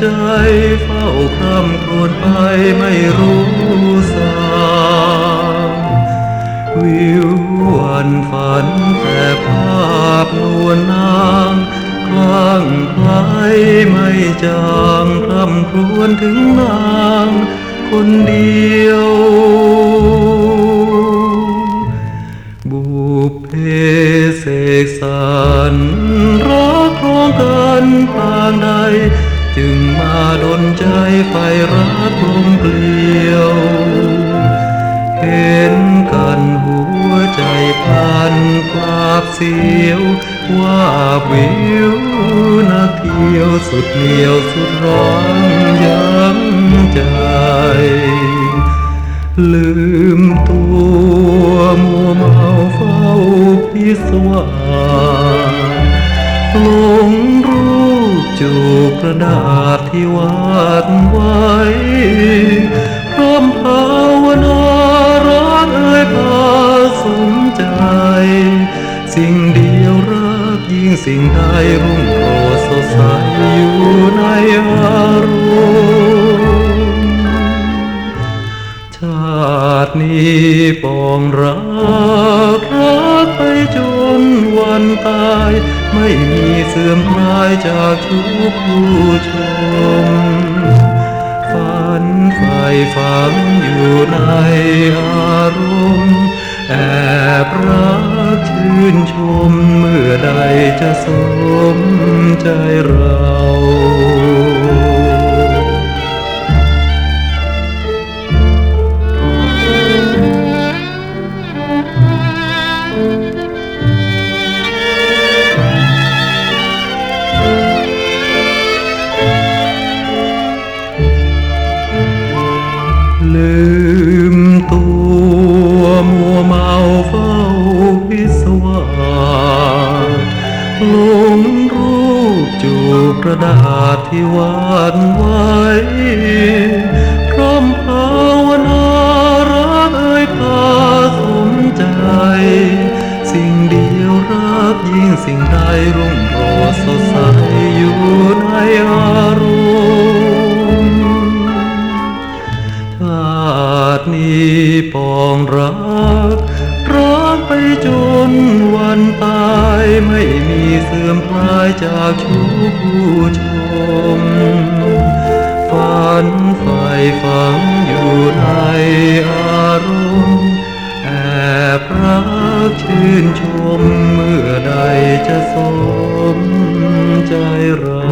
ใจเฝ้าคร่ำครวญไปไม่รู้สางวิววันฝันแต่ภาพนวลนางคลางไคล้ไม่จางคร่ำครวญถึงนางคนเดียว บุพเพเสกสรรรักครองกันปางใด จึงมาดนใจไฟรักลมเกลียว เห็นกันหัวใจพันกราบเสียวว่าวิวนักเที่ยวสุดเหนียวสุดร้อนยังใจ ลืมตัวมัวเมาเฝ้าพิศวา จูบกระดาษที่วาดไว้พร้อมภาวนารักเอ่ยพาสมใจ สิ่งเดียวรักยิ่งสิ่งใดรุ่งโรจสดใสอยู่ในอารมณ์ชาตินี้ปองรักรักไปจนวันตาย ไม่มีเสื่อมคลายจากทุกผู้ชม ฝันไฟฝังอยู่ในอารมณ์ แอบรักชื่นชมเมื่อใดจะสมใจเรา หลงรูปจูบกระดาษที่วาดไว้พร้อมภาวนารักเอ่ยพาสมใจ สิ่งเดียวรักยิ่งสิ่งใดรุ่งโรจน์สดใสอยู่ในอารมณ์ชาตินี้ปองรัก ไปจนวันตายไม่มีเสื่อมคลายจากชุกผู้ชม ฝันไฟฝังอยู่ในอารมณ์ แอบรักชื่นชมเมื่อใดจะสมใจเรา